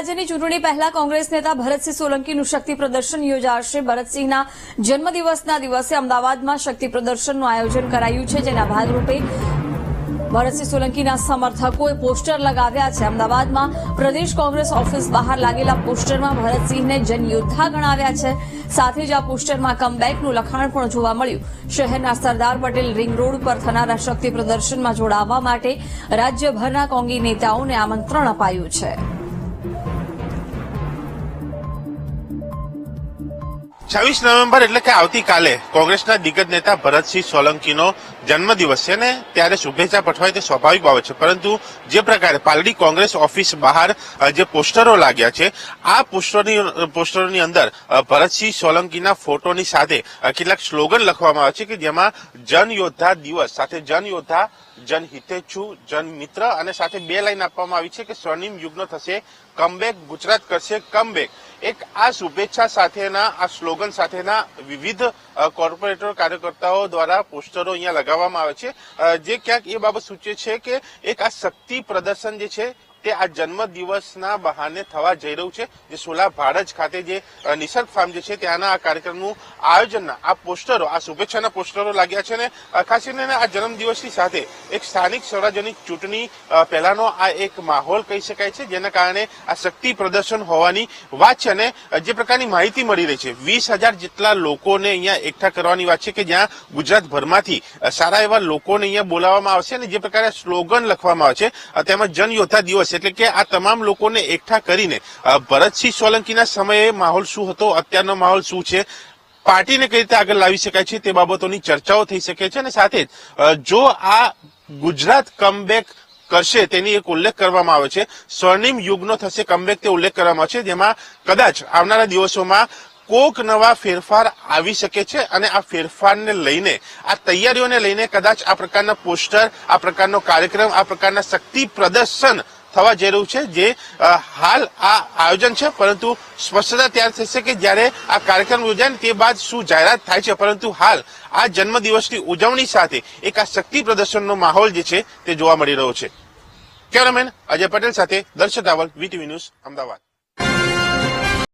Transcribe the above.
રાજ્યની ચૂંટણી પહેલા કોંગ્રેસ નેતા ભરતસિંહ સોલંકીનું શક્તિ પ્રદર્શન યોજાશે. ભરતસિંહના જન્મદિવસના દિવસે અમદાવાદમાં શક્તિ પ્રદર્શનનું આયોજન કરાયું છે, જેના ભાગરૂપે ભરતસિંહ સોલંકીના સમર્થકોએ પોસ્ટર લગાવ્યા છે. અમદાવાદમાં પ્રદેશ કોંગ્રેસ ઓફિસ બહાર લાગેલા પોસ્ટરમાં ભરતસિંહને જનયોદ્ધા ગણાવ્યા છે. સાથે જ આ પોસ્ટરમાં કમબેકનું લખાણ પણ જોવા મળ્યું. શહેરના સરદાર પટેલ રિંગ રોડ પર થનારા શક્તિ પ્રદર્શનમાં જોડાવા માટે રાજ્યભરના કોંગી નેતાઓને આમંત્રણ અપાયું છે. છવ્વીસ નવેમ્બર એટલે કે આવતીકાલે કોંગ્રેસના દિગ્ગજ નેતા ભરતસિંહ સોલંકીનો જન્મદિવસ છે ને ત્યારે શુભેચ્છા પઠવાય તે સ્વાભાવિક બાબત છે. પરંતુ જે પ્રકારે પાલડી કોંગ્રેસ ઓફિસ બહાર જે પોસ્ટરો લાગ્યા છે, આ પોસ્ટરની પોસ્ટરોની અંદર ભરતસિંહ સોલંકીના ફોટોની સાથે કેટલાક સ્લોગન લખવામાં આવે છે કે જેમાં જન યોદ્ધા દિવસ સાથે જન યોદ્ધા જન હિતેચ્છુ, જન મિત્ર અને સાથે બે લાઈન આપવામાં આવી છે કે સ્વર્ણિમ યુગનો થશે કમબેક ગુજરાત કરશે કમબેક એક આ શુભેચ્છા સાથેના, આ સ્લોગન સાથેના વિવિધ કોર્પોરેટર કાર્યકર્તાઓ દ્વારા પોસ્ટરો અહીંયા લગાવવામાં આવે છે. જે ક્યાંક એ બાબત સૂચવે છે કે એક આ શક્તિ પ્રદર્શન જે છે તે આ જન્મદિવસના બહાને થવા જઈ રહ્યું છે. જે સોલા ભાડજ ખાતે જે નિસર્ગ ફાર્મ જે છે, ત્યાંના આ કાર્યક્રમનું આયોજનના આ પોસ્ટરો, આ શુભેચ્છાના પોસ્ટરો લાગ્યા છે અને ખાસ કરીને આ જન્મદિવસની સાથે એક સ્થાનિક સ્વરાજ્યની ચૂંટણી પહેલાનો આ એક માહોલ કહી શકાય છે, જેના કારણે આ શક્તિ પ્રદર્શન હોવાની વાત છે અને જે પ્રકારની માહિતી મળી રહી છે. વીસ હજાર જેટલા લોકોને અહીંયા એકઠા કરવાની વાત છે કે જ્યાં ગુજરાતભરમાંથી સારા એવા લોકોને અહીંયા બોલાવવામાં આવશે અને જે પ્રકારે સ્લોગન લખવામાં આવે છે તેમાં જન યોદ્ધા દિવસ એટલે કે આ તમામ લોકોને એકઠા કરીને ભરતસિંહ સોલંકીના સમયે માહોલ શું હતો, અત્યારનો માહોલ શું છે, પાર્ટીને કઈ રીતે આગળ લાવી શકાય છે, તે બાબતોની ચર્ચાઓ થઈ શકે છે અને સાથે જો આ ગુજરાત કમબેક કરશે તેની એક ઉલ્લેખ કરવામાં આવે છે. સ્વર્ણિમ યુગનો થશે કમબેક તે ઉલ્લેખ કરવામાં આવે છે, જેમાં કદાચ આવનારા દિવસોમાં કોક નવા ફેરફાર આવી શકે છે અને આ ફેરફારને લઈને, આ તૈયારીઓને લઈને કદાચ આ પ્રકારના પોસ્ટર, આ પ્રકારનો કાર્યક્રમ, આ પ્રકારના શક્તિ પ્રદર્શન થવા જઈ રહ્યું છે, જે હાલ આ આયોજન છે, પરંતુ સ્પષ્ટતા ત્યારે થશે કે જ્યારે આ કાર્યક્રમ યોજાય તે બાદ શું જાહેરાત થાય છે, પરંતુ હાલ આ જન્મદિવસની ઉજવણી સાથે એક આ શક્તિ પ્રદર્શનનો માહોલ જે છે તે જોવા મળી રહ્યો છે. કેમેરામેન અજય પટેલ સાથે દર્શક રાવલ વીટીવી ન્યૂઝ, અમદાવાદ.